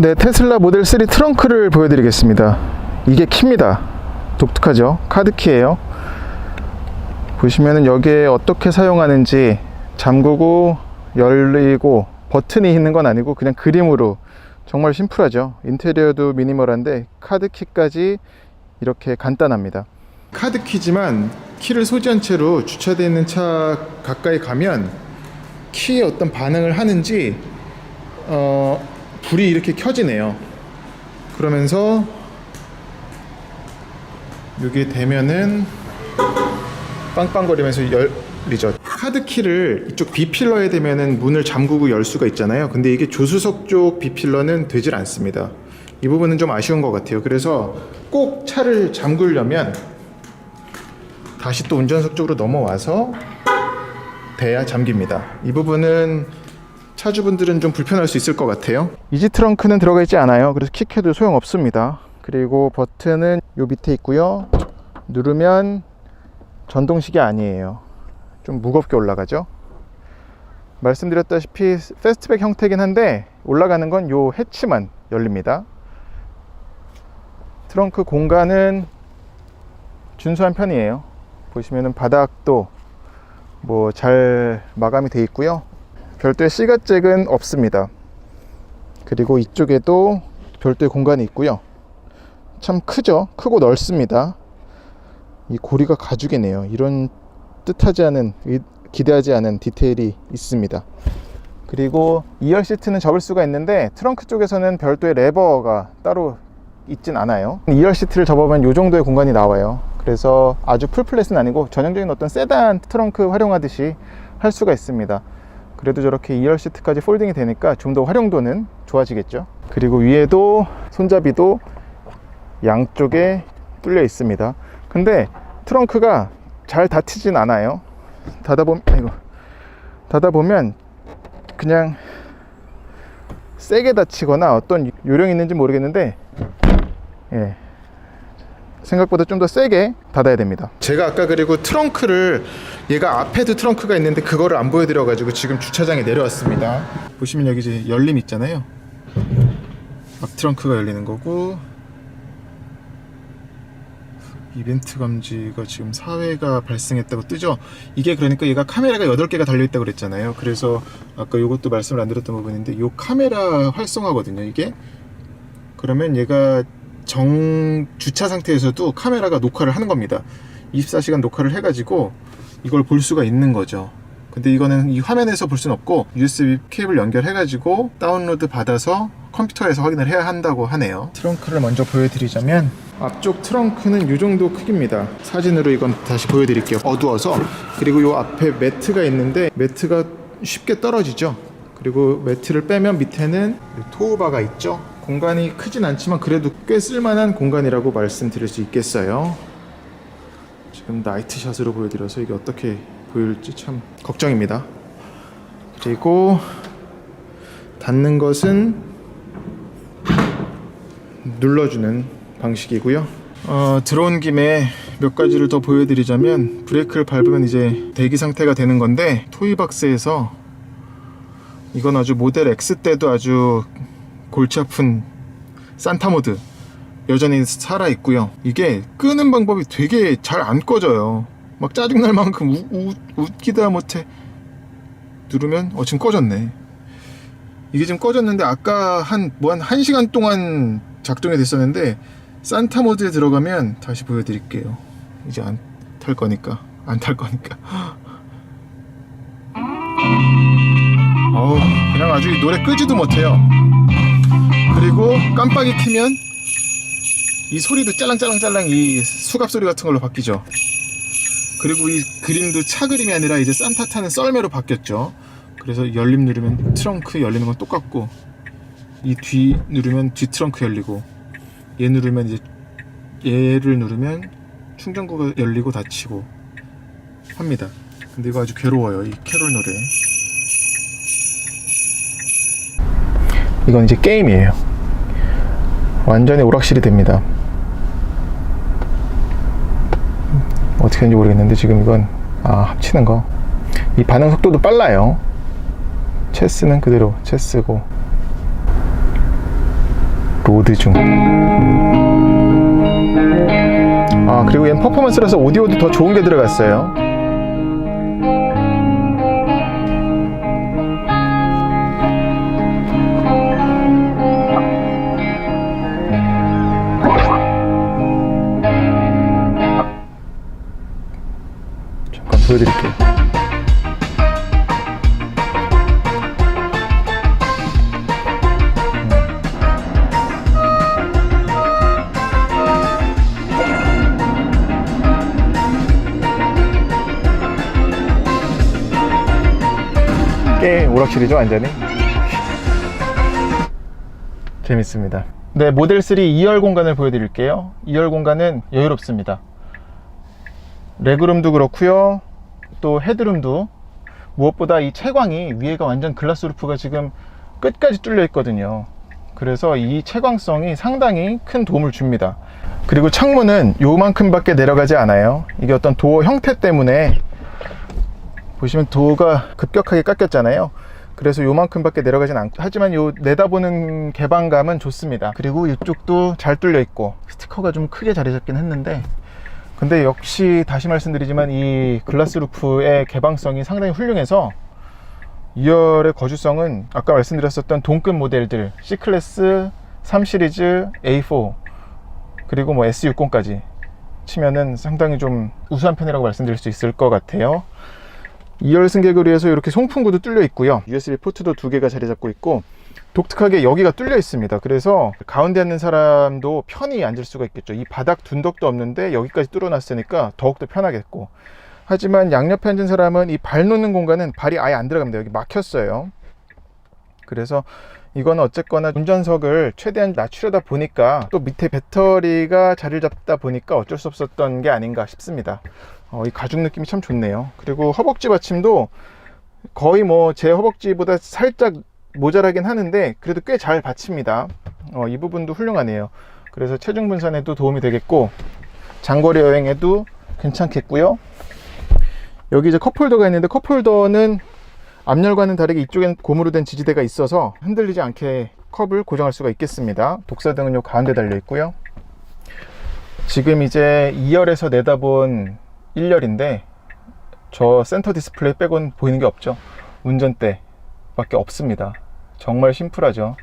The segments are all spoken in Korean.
네, 테슬라 모델 3 트렁크를 보여드리겠습니다. 이게 키입니다. 독특하죠? 카드키예요. 보시면은 여기에 어떻게 사용하는지 잠그고 열리고 버튼이 있는 건 아니고 그냥 그림으로 정말 심플하죠. 인테리어도 미니멀한데 카드키까지 이렇게 간단합니다. 카드키지만 키를 소지한 채로 주차되어 있는 차 가까이 가면 키에 어떤 반응을 하는지 어, 불이 이렇게 켜지네요. 그러면서 여기 되면은 빵빵거리면서 열리죠. 카드 키를 이쪽 B 필러에 대면은 문을 잠그고 열 수가 있잖아요. 근데 이게 조수석 쪽 B 필러는 되질 않습니다. 이 부분은 좀 아쉬운 것 같아요. 그래서 꼭 차를 잠그려면 다시 또 운전석 쪽으로 넘어와서 돼야 잠깁니다. 이 부분은 차주분들은 좀 불편할 수 있을 것 같아요. 이지 트렁크는 들어가 있지 않아요. 그래서 킥해도 소용 없습니다. 그리고 버튼은 요 밑에 있고요. 누르면 전동식이 아니에요. 좀 무겁게 올라가죠. 말씀드렸다시피 패스트백 형태긴 한데 올라가는 건 요 해치만 열립니다. 트렁크 공간은 준수한 편이에요. 보시면은 바닥도 뭐 잘 마감이 돼 있고요. 별도의 시가잭은 없습니다. 그리고 이쪽에도 별도의 공간이 있고요. 참 크죠? 크고 넓습니다. 이 고리가 가죽이네요. 이런 뜻하지 않은 의- 기대하지 않은 디테일이 있습니다. 그리고 2열 시트는 접을 수가 있는데 트렁크 쪽에서는 별도의 레버가 따로 있진 않아요. 2열 시트를 접으면 이 정도의 공간이 나와요. 그래서 아주 풀플랫은 아니고 전형적인 어떤 세단 트렁크 활용하듯이 할 수가 있습니다. 그래도 저렇게 2열 시트까지 폴딩이 되니까 좀 더 활용도는 좋아지겠죠. 그리고 위에도 손잡이도 양쪽에 뚫려 있습니다. 근데 트렁크가 잘 닫히진 않아요. 닫아보면, 아이고, 닫아보면 그냥 세게 닫히거나 어떤 요령이 있는지 모르겠는데, 예. 생각보다 좀 더 세게 닫아야 됩니다. 제가 아까 그리고 트렁크를 얘가 앞에도 트렁크가 있는데 그거를 안 보여드려 가지고 지금 주차장에 내려왔습니다. 보시면 여기 이제 열림 있잖아요. 앞 트렁크가 열리는 거고 이벤트 감지가 지금 사회가 발생했다고 뜨죠. 이게 그러니까 얘가 카메라가 8개가 달려 있다고 그랬잖아요. 그래서 아까 이것도 말씀을 안 드렸던 부분인데 이 카메라 활성화거든요. 이게 그러면 얘가 정 주차 상태에서도 카메라가 녹화를 하는 겁니다. 24시간 녹화를 해가지고 이걸 볼 수가 있는 거죠. 근데 이거는 이 화면에서 볼 수는 없고 USB 케이블 연결해가지고 다운로드 받아서 컴퓨터에서 확인을 해야 한다고 하네요. 트렁크를 먼저 보여드리자면 앞쪽 트렁크는 이 정도 크기입니다. 사진으로 이건 다시 보여드릴게요. 어두워서 그리고 이 앞에 매트가 있는데 매트가 쉽게 떨어지죠. 그리고 매트를 빼면 밑에는 토우바가 있죠. 공간이 크진 않지만 그래도 꽤 쓸만한 공간이라고 말씀드릴 수 있겠어요. 지금 나이트샷으로 보여드려서 이게 어떻게 보일지 참 걱정입니다. 그리고 닫는 것은 눌러주는 방식이고요. 어, 들어온 김에 몇 가지를 더 보여드리자면 브레이크를 밟으면 이제 대기 상태가 되는 건데 토이박스에서 이건 아주 모델 X 때도 아주 골치 아픈 산타 모드 여전히 살아 있고요. 이게 끄는 방법이 되게 잘 안 꺼져요. 막 짜증 날 만큼 우, 우, 웃기다 못해 누르면 어 지금 꺼졌네. 이게 지금 꺼졌는데 아까 한 뭐 한 1시간 동안 작동이 됐었는데 산타 모드에 들어가면 다시 보여드릴게요. 이제 안 탈 거니까 안 탈 거니까. 어우 그냥 아주 이 노래 끄지도 못해요. 그리고 깜빡이 키면 이 소리도 짤랑짤랑짤랑 이 수갑 소리 같은 걸로 바뀌죠. 그리고 이 그림도 차 그림이 아니라 이제 산타 타는 썰매로 바뀌었죠. 그래서 열림 누르면 트렁크 열리는 건 똑같고 이 뒤 누르면 뒤 트렁크 열리고 얘 누르면 이제 얘를 누르면 충전구가 열리고 닫히고 합니다. 근데 이거 아주 괴로워요. 이 캐롤 노래. 이건 이제 게임이에요. 완전히 오락실이 됩니다. 어떻게 하는지 모르겠는데 지금 이건 아 합치는 거. 이 반응 속도도 빨라요. 체스는 그대로 체스고. 로드 중. 아 그리고 얘는 퍼포먼스라서 오디오도 더 좋은 게 들어갔어요. 보여드릴게요. 꽤 오락실이죠 완전히? 재밌습니다. 네 모델 3 2열 공간을 보여드릴게요. 2열 공간은 여유롭습니다. 레그룸도 그렇고요 또 헤드룸도 무엇보다 이 채광이 위에가 완전 글라스 루프가 지금 끝까지 뚫려 있거든요 그래서 이 채광성이 상당히 큰 도움을 줍니다 그리고 창문은 요만큼 밖에 내려가지 않아요 이게 어떤 도어 형태 때문에 보시면 도가 급격하게 깎였잖아요. 그래서 요만큼 밖에 내려가진 않고 하지만 요 내다보는 개방감은 좋습니다. 그리고 이쪽도 잘 뚫려 있고 스티커가 좀 크게 자리 잡긴 했는데 근데 역시 다시 말씀드리지만 이 글라스 루프의 개방성이 상당히 훌륭해서 2열의 거주성은 아까 말씀드렸었던 동급 모델들 C클래스, 3 시리즈, A4 그리고 뭐 S60까지 치면은 상당히 좀 우수한 편이라고 말씀드릴 수 있을 것 같아요. 2열 승객을 위해서 이렇게 송풍구도 뚫려 있고요. USB 포트도 두 개가 자리 잡고 있고 독특하게 여기가 뚫려 있습니다. 그래서 가운데 앉는 사람도 편히 앉을 수가 있겠죠. 이 바닥 둔덕도 없는데 여기까지 뚫어놨으니까 더욱더 편하겠고 하지만 양옆에 앉은 사람은 이 발 놓는 공간은 발이 아예 안 들어갑니다. 여기 막혔어요. 그래서 이건 어쨌거나 운전석을 최대한 낮추려다 보니까 또 밑에 배터리가 자리를 잡다 보니까 어쩔 수 없었던 게 아닌가 싶습니다. 어, 이 가죽 느낌이 참 좋네요. 그리고 허벅지 받침도 거의 뭐 제 허벅지보다 살짝 모자라긴 하는데 그래도 꽤 잘 받칩니다. 어, 이 부분도 훌륭하네요. 그래서 체중 분산에도 도움이 되겠고 장거리 여행에도 괜찮겠고요. 여기 이제 컵홀더가 있는데 컵홀더는 앞열과는 다르게 이쪽엔 고무로 된 지지대가 있어서 흔들리지 않게 컵을 고정할 수가 있겠습니다. 독사등은 요 가운데 달려 있고요. 지금 이제 2열에서 내다본 1열인데 저 센터 디스플레이 빼곤 보이는 게 없죠. 운전대 밖에 없습니다. 정말 심플하죠.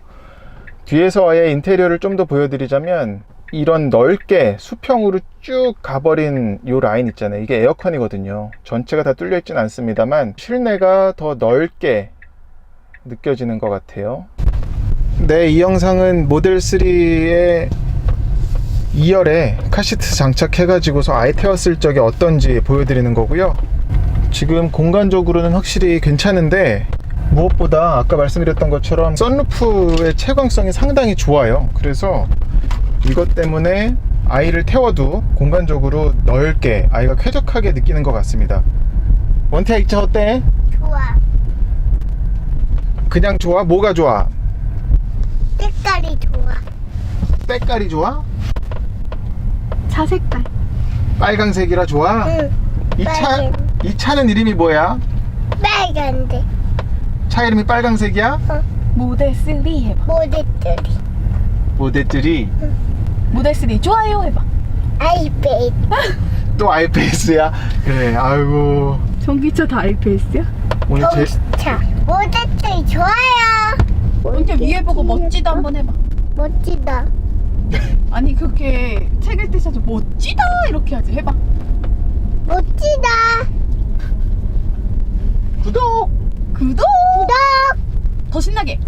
뒤에서 아예 인테리어를 좀 더 보여드리자면 이런 넓게 수평으로 쭉 가버린 이 라인 있잖아요. 이게 에어컨이거든요. 전체가 다 뚫려 있진 않습니다만 실내가 더 넓게 느껴지는 것 같아요. 네, 이 영상은 모델 3의 2열에 카시트 장착해 가지고서 아예 태웠을 적에 어떤지 보여드리는 거고요. 지금 공간적으로는 확실히 괜찮은데 무엇보다 아까 말씀드렸던 것처럼 썬루프의 채광성이 상당히 좋아요. 그래서 이것 때문에 아이를 태워도 공간적으로 넓게 아이가 쾌적하게 느끼는 것 같습니다. 원태야 이차 어때? 좋아. 그냥 좋아? 뭐가 좋아? 색깔이 좋아. 때깔이 좋아? 차 색깔. 빨강색이라 좋아? 응. 이 차, 빨간. 이 차는 이름이 뭐야? 빨간데. 차 이름이 빨강색이야? 모델 3 해봐. 모델들이. 모델들이 모델 3 좋아요 해봐. 아이패드. 또 아이패스야? 그래, 아이고. 전기차 다 IPS야? 오늘 제, 차. 모델들이 좋아요. 이렇게 위에 보고 멋지다 한번 해봐. 멋지다. 아니 그렇게 책 읽듯이 멋지다 이렇게 하지 해봐. 멋지다. 구독! 구독! 구독. 더 신나게.